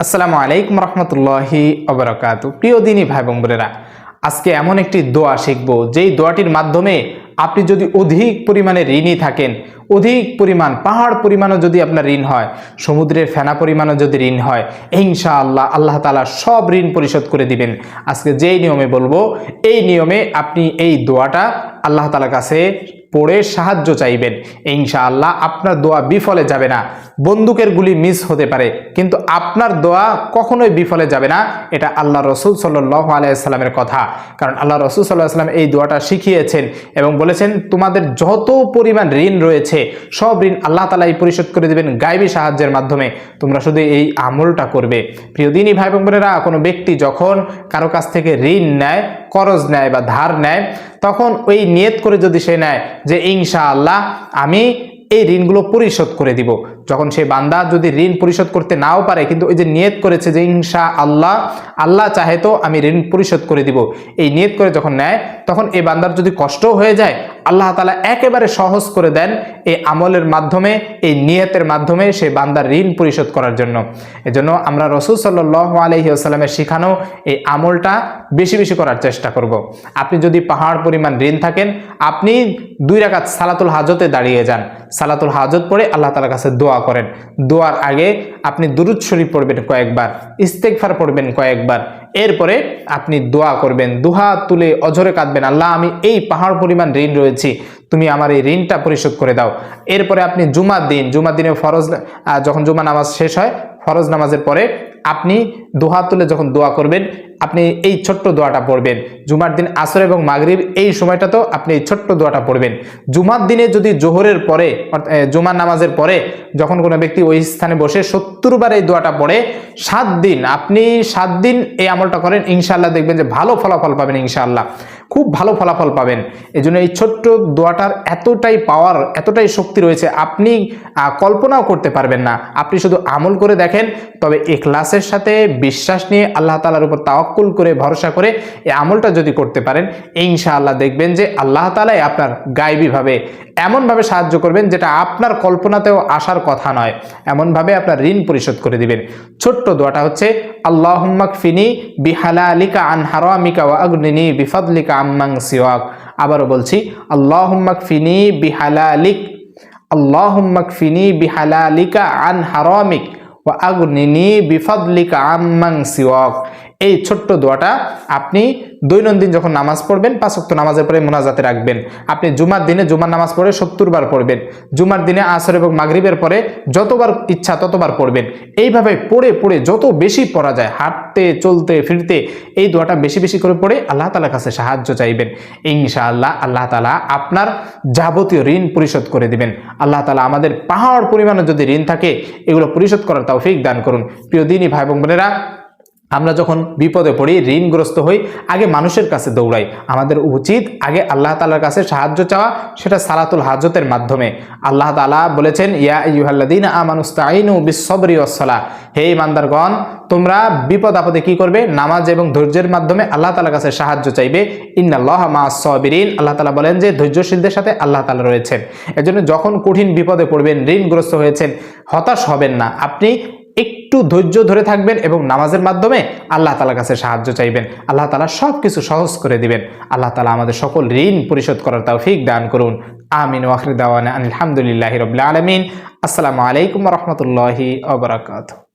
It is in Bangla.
আসসালামু আলাইকুম রহমতুল্লাহি অবরাকাত প্রিয় দিনী ভাই বোন বোনেরা, আজকে এমন একটি দোয়া শিখব। যেই দোয়াটির মাধ্যমে আপনি যদি অধিক পরিমাণে ঋণী থাকেন অধিক পরিমাণ, পাহাড় পরিমাণও যদি আপনার ঋণ হয়, সমুদ্রের ফেনা পরিমাণও যদি ঋণ হয় ইনশা আল্লাহ আল্লাহ তালা সব ঋণ পরিশোধ করে দিবেন। আজকে যেই নিয়মে বলব, এই নিয়মে আপনি এই দোয়াটা আল্লাহ তালার কাছে পড়ে সাহায্য চাইবেন। ইনশাআল্লাহ আপনার দোয়া বিফলে যাবে না। বন্দুকের গুলি মিস হতে পারে, কিন্তু আপনার দোয়া কখনোই বিফলে যাবে না। এটা আল্লাহ রসুল সাল্লাহ আলাইসাল্লামের কথা। কারণ আল্লাহ রসুল সাল্লাহ সাল্লাম এই দোয়াটা শিখিয়েছেন এবং বলেছেন, তোমাদের যত পরিমাণ ঋণ রয়েছে সব ঋণ আল্লাহ তালা এই পরিশোধ করে দেবেন গাইবী সাহায্যের মাধ্যমে। তোমরা শুধু এই আমলটা করবে। প্রিয় দিনই ভাই বোনেরা, কোনো ব্যক্তি যখন কারও কাছ থেকে ঋণ নেয়, করজ নেয় বা ধার নেয়, তখন ওই নিয়ত করে যদি সে নেয় যে ইনশা আল্লাহ আমি এই ঋণগুলো পরিশোধ করে দিব। যখন সে বান্দা যদি ঋণ পরিশোধ করতে নাও পারে, কিন্তু ওই যে নিয়ত করেছে যে ইনশা আল্লাহ আল্লাহ চাহে তো আমি ঋণ পরিশোধ করে দিব। এই নিয়ত করে যখন নেয়, তখন এই বান্দার যদি কষ্টও হয়ে যায় আল্লাহ তালা একেবারে সহজ করে দেন এই আমলের মাধ্যমে, এই নিয়তের মাধ্যমে সে বান্দার ঋণ পরিশোধ করার জন্য। এজন্য আমরা রসুল সাল্লাহ আলহি আসাল্লামের শিখানো এই আমলটা বেশি বেশি করার চেষ্টা করব। আপনি যদি পাহাড় পরিমাণ ঋণ থাকেন, আপনি দুই রাকাত সালাতুল হাজতে দাঁড়িয়ে যান। সালাতুল হাজত পড়ে আল্লাহ তালার কাছে দোয়া করেন। দোয়ার আগে আপনি দুরুদ শরীফ পড়বেন কয়েকবার ইস্তেকফার পড়বেন কয়েকবার এরপরে আপনি দোয়া করবেন, দুহা তুলে অঝরে কাঁদবেন, আল্লাহ আমি এই পাহাড় পরিমাণ ঋণ রয়েছি, তুমি আমার এই ঋণটা পরিশোধ করে দাও। এরপরে আপনি জুমার দিন, জুমার দিনে ফরজ যখন জুমা নামাজ শেষ হয়, ফরজ নামাজের পরে আপনি দোহা তুলে যখন দোয়া করবেন আপনি এই ছোট্ট দোয়াটা পড়বেন। জুমার দিন আসর এবং মাগরিব এই সময়টাতেও আপনি এই ছোট্ট দোয়াটা পড়বেন। জুমার দিনে যদি জোহরের পরে অর্থাৎ, জুমার নামাজের পরে যখন কোনো ব্যক্তি ওই স্থানে বসে সত্তর বার এই দোয়াটা পড়ে সাত দিন আপনি সাত দিন এই আমলটা করেন ইনশাআল্লাহ দেখবেন যে ভালো ফলাফল পাবেন ইনশাআল্লাহ। খুব ভালো ফলাফল পাবেন। এই জন্য এই ছোট্ট দোয়াটার এতটাই পাওয়ার এতটাই শক্তি রয়েছে আপনি কল্পনাও করতে পারবেন না। আপনি শুধু আমল করে দেখেন তবে এখলাসের সাথে বিশ্বাস নিয়ে আল্লাহ তালার উপর তাওয়াক্কুল করে, ভরসা করে এই আমলটা যদি করতে পারেন, ইনশাআল্লাহ দেখবেন যে আল্লাহ তালাই আপনার গায়েবীভাবে এমনভাবে সাহায্য করবেন যেটা আপনার কল্পনাতেও আসার কথা নয়। এমনভাবে আপনার ঋণ পরিশোধ করে দিবেন। ছোট্ট দোয়াটা হচ্ছে আল্লাহম্মাক ফিনি বিহালা আলিকা আন হারামিকা ওয়া আগ্নিনি বিফাদলিকা আম্মাং সিওয়াক। আবারও বলছি আল্লাহম্মাক ফিনি বিহালা বিহালালিক আল্লাহম্মাক ফিনি বিহালা বিহালালিকা আন হারামিক। ওয়া আগ্নিনি বিফাদলিকা আম্মাং সিওয়াক এই ছোট্ট দোয়াটা আপনি দৈনন্দিন যখন নামাজ পড়বেন, পাঁচ ওয়াক্ত নামাজের পরে মোনাজাতে রাখবেন। আপনি জুমার দিনে, জুমার নামাজ পড়ে সত্তর বার পড়বেন। জুমার দিনে আসর এবং মাগরিবের পরে যতবার ইচ্ছা ততবার পড়বেন। এইভাবে পড়ে পড়ে যত বেশি পড়া যায়, হাঁটতে, চলতে, ফিরতে, এই দোয়াটা বেশি বেশি করে পড়ে আল্লাহ তালার কাছে সাহায্য চাইবেন। ইনশাআল্লাহ আল্লাহ তালা আপনার যাবতীয় ঋণ পরিশোধ করে দিবেন। আল্লাহ তালা আমাদের পাহাড় পরিমাণে যদি ঋণ থাকে, এগুলো পরিশোধ করার তৌফিক দান করুন। প্রিয় দিনই ভাই বোন বোনেরা আমরা যখন বিপদে পড়ি, ঋণগ্রস্ত হই, আগে মানুষের কাছে দৌড়াই। আমাদের উচিত আগে আল্লাহ তালার কাছে সাহায্য চাওয়া, সেটা সালাতুল হাজতের মাধ্যমে। আল্লাহ তালা বলেছেন, ইয়া ইউহাল্লাদিন আমানুস্তাইনু বিশ্বরি ওসলা হে ইমানদারগণ তোমরা বিপদ আপদে কি করবে? নামাজ এবং ধৈর্যের মাধ্যমে আল্লাহ তালার কাছে সাহায্য চাইবে। ইন্নাল্লাহ মা সবিরিন আল্লাহ তালা বলেন যে, ধৈর্যশীলদের সাথে আল্লাহ তালা রয়েছেন। এজন্য যখন কঠিন বিপদে পড়বেন, ঋণগ্রস্ত হয়েছেন, হতাশ হবেন না। আপনি একটু ধৈর্য ধরে থাকবেন এবং নামাজের মাধ্যমে আল্লাহ তালার কাছে সাহায্য চাইবেন। আল্লাহ তালা সব কিছু সহজ করে দিবেন। আল্লাহ তালা আমাদের সকল ঋণ পরিশোধ করার তৌফিক দান করুন। আমিন ওয়াখরি দাওয়ানা আলহামদুলিল্লাহ রবিল আলমিন। আসসালামু আলাইকুম রহমতুল্লাহি আবরাকাত